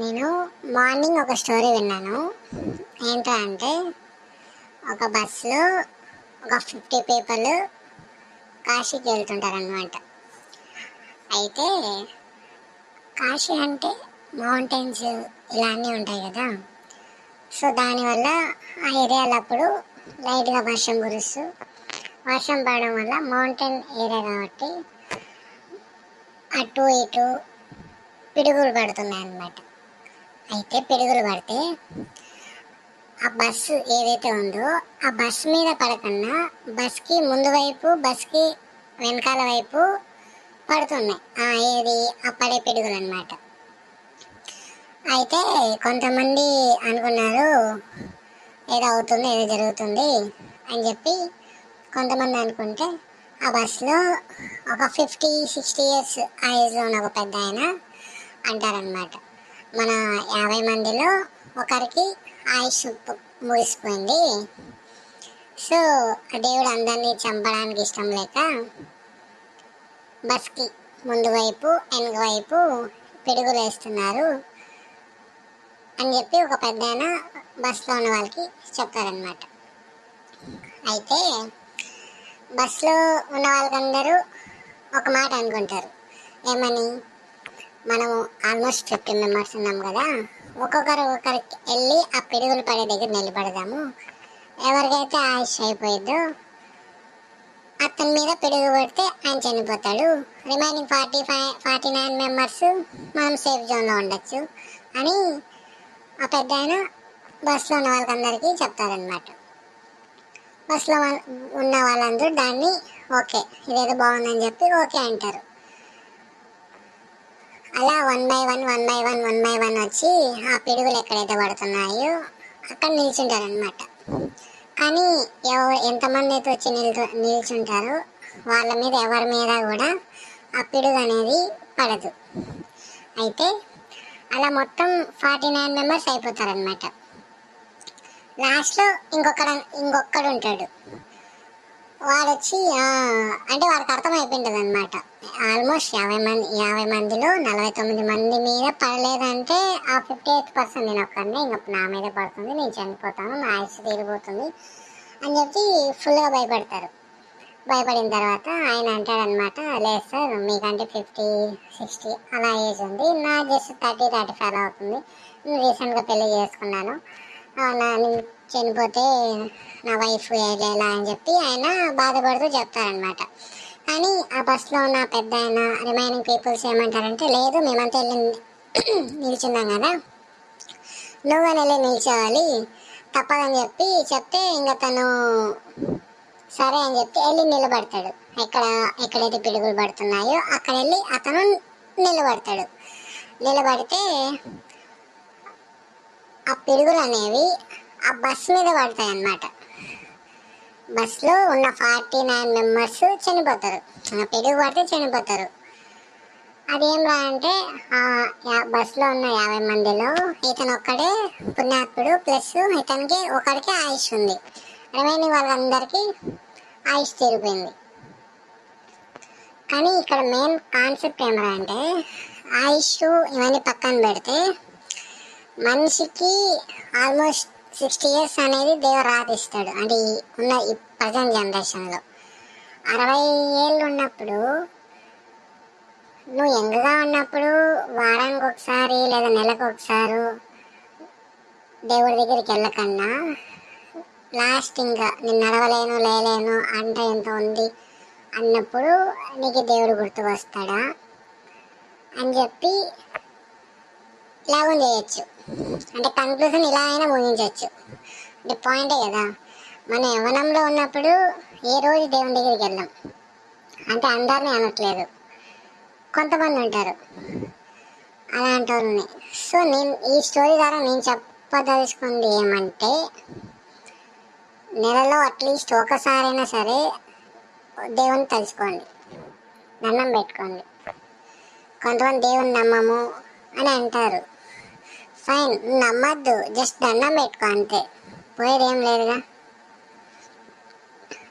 నేను మార్నింగ్ ఒక స్టోరీ విన్నాను. ఏంటో అంటే ఒక బస్సులో ఒక ఫిఫ్టీ పీపుల్ కాశీకి వెళ్తుంటారనమాట అయితే కాశీ అంటే మౌంటైన్స్ ఇలా అన్నీ ఉంటాయి కదా. సో దానివల్ల ఆ ఏరియాలో అప్పుడు లైట్గా వర్షం కురుస్తూ వర్షం పడడం వల్ల మౌంటైన్ ఏరియా కాబట్టి అటు ఇటు పిడుగులు పడుతున్నాయి అన్నమాట అయితే పిడుగులు పడితే ఆ బస్సు ఏదైతే ఉందో ఆ బస్సు మీద పడకుండా బస్కి ముందు వైపు బస్కి వెనకాల వైపు పడుతున్నాయి. ఏది? ఆ పడే పిడుగులు అనమాట అయితే కొంతమంది అనుకున్నారు ఏదో అవుతుంది ఏదో జరుగుతుంది అని చెప్పి కొంతమంది అనుకుంటే ఆ బస్సులో ఒక ఫిఫ్టీ సిక్స్టీ ఇయర్స్ ఆ ఏజ్లో ఉన్న ఒక పెద్ద ఆయన అంటారనమాట మన యాభై మందిలో ఒకరికి ఆయుష్ ముగిసిపోయింది. సో దేవుడు అందరినీ చంపడానికి ఇష్టం లేక బస్కి ముందు వైపు వెనుక వైపు పిడుగులు వేస్తున్నారు అని చెప్పి ఒక పెద్ద బస్లో బస్సులో ఉన్న వాళ్ళకి చెప్పారనమాట అయితే బస్సులో ఉన్న వాళ్ళకందరూ ఒక మాట అనుకుంటారు. ఏమని? మనము ఆల్మోస్ట్ ఫిఫ్టీన్ మెంబర్స్ ఉన్నాం కదా. ఒక్కొక్కరు ఒక్కొక్కరికి వెళ్ళి ఆ పిడుగులు పడే దగ్గర నిలబడదాము. ఎవరికైతే ఆయుష్ అయిపోయిద్దో అతని మీద పిడుగు పడితే ఆయన చనిపోతాడు. Remaining forty five forty nine members మనం సేఫ్ జోన్లో ఉండొచ్చు అని ఆ పెద్ద ఆయన బస్సులో ఉన్న వాళ్ళకందరికీ చెప్తారనమాట బస్సులో వాళ్ళ ఉన్న వాళ్ళందరూ దాన్ని ఓకే ఇదేదో బాగుందని చెప్పి ఓకే అంటారు. అలా one by one one by one one by one వచ్చి ఆ పిడుగులు ఎక్కడైతే పడుతున్నాయో అక్కడ నిల్చుంటారనమాట కానీ ఎవ ఎంతమంది అయితే వచ్చి నిల్చు నిల్చుంటారో వాళ్ళ మీద ఎవరి మీద కూడా ఆ పిడుగు అనేది పడదు. అయితే అలా మొత్తం ఫార్టీ నైన్ మెంబర్స్ అయిపోతారనమాట లాస్ట్లో ఇంకొకడు ఇంకొకడు ఉంటాడు. వాడు వచ్చి అంటే వాడికి అర్థమైపోయింటది అనమాట ఆల్మోస్ట్ యాభై మంది యాభై మందిలో నలభై తొమ్మిది మంది మీద పడలేదంటే ఆ ఫిఫ్టీ ఎయిత్ పర్సెంట్ నేను ఒక్కడిని ఇంకా నా మీద పడుతుంది నేను చనిపోతాను నా ఆయుష్ తీరిపోతుంది అని చెప్పి ఫుల్గా భయపడతారు. భయపడిన తర్వాత ఆయన అంటాడనమాట లేదు సార్ మీకంటే ఫిఫ్టీ సిక్స్టీ అలా ఏజ్ ఉంది నా జస్ట్ థర్టీ థర్టీ ఫైవ్ అవుతుంది. నేను రీసెంట్గా పెళ్ళి చేసుకున్నాను. నా చనిపోతే నా వైఫ్ ఎలా అని చెప్పి ఆయన బాధపడుతూ చెప్తారనమాట కానీ ఆ బస్సులో ఉన్న పెద్ద ఆయన రిమైనింగ్ పీపుల్స్ ఏమంటారంటే లేదు మేమంతా వెళ్ళి నిల్చున్నాం కదా. నువ్వని వెళ్ళి నిల్చోవాలి తప్పదని చెప్పి చెప్తే ఇంకా తను సరే అని చెప్పి వెళ్ళి నిలబడతాడు. ఎక్కడ ఎక్కడైతే పిడుగులు పడుతున్నాయో అక్కడ వెళ్ళి అతను నిలబడతాడు. నిలబడితే ఆ పిడుగులు అనేవి ఆ బస్ మీద పడతాయి అన్నమాట బస్లో ఉన్న ఫార్టీ నైన్ మెంబర్స్ చనిపోతారు. ఆ పడితే చనిపోతారు. అదేం రా అంటే ఆ యా- బస్సులో ఉన్న యాభై మందిలో ఇతను ఒక్కడే పుణ్యాత్ముడు ప్లస్ ఇతనికి ఒకరికి ఆయుష్ ఉంది. రిమైనింగ్ వాళ్ళందరికీ ఆయుష్ తీరిపోయింది. కానీ ఇక్కడ మెయిన్ కాన్సెప్ట్ ఏమరా అంటే ఆయుష్ ఇవన్నీ పక్కన పెడితే మనిషికి ఆల్మోస్ట్ సిక్స్టీ ఇయర్స్ అనేది దేవుడు రాధిస్తాడు అంటే ఉన్న ఈ ప్రజెంట్ జనరేషన్లో. అరవై ఏళ్ళు ఉన్నప్పుడు నువ్వు యంగ్గా ఉన్నప్పుడు వారానికి ఒకసారి లేదా నెలకు ఒకసారి దేవుడి దగ్గరికి వెళ్ళకన్నా లాస్ట్ ఇంకా నేను నడవలేను లేలేను అంట ఎంత ఉంది అన్నప్పుడు నీకు దేవుడు గుర్తు వస్తాడా అని చెప్పి లాగం చేయొచ్చు. అంటే కన్క్లూజన్ ఇలా అయినా ముగించవచ్చు అంటే పాయింటే కదా. మన యవనంలో ఉన్నప్పుడు ఏ రోజు దేవుని దగ్గరికి వెళ్ళాం అంటే అందరినీ అనట్లేదు. కొంతమంది ఉంటారు. అలాంటి వాళ్ళని సో నేను ఈ స్టోరీ ద్వారా నేను చెప్పదలుచుకుంది ఏమంటే నెలలో అట్లీస్ట్ ఒకసారైనా సరే దేవుని తలుచుకోండి. దండం పెట్టుకోండి. కొంతమంది దేవుని నమ్మము అని అంటారు. ఫైన్ నమ్మద్దు జస్ట్ దండం పెట్టుకో అంతే. పోయేదేం లేదుగా.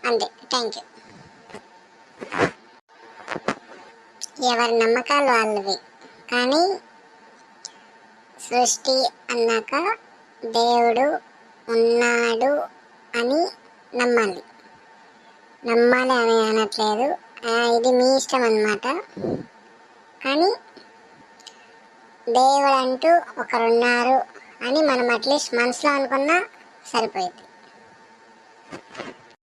అంతే థ్యాంక్ యూ ఎవరి నమ్మకాలు వాళ్ళవి. కానీ సృష్టి అన్నాక దేవుడు ఉన్నాడు అని నమ్మాలి. నమ్మాలి అని అనట్లేదు. ఇది మీ ఇష్టం అన్నమాట. కానీ దేవుడు అంటూ ఒకరున్నారు అని మనం అట్లీస్ట్ మనసులో అనుకున్నా సరిపోయింది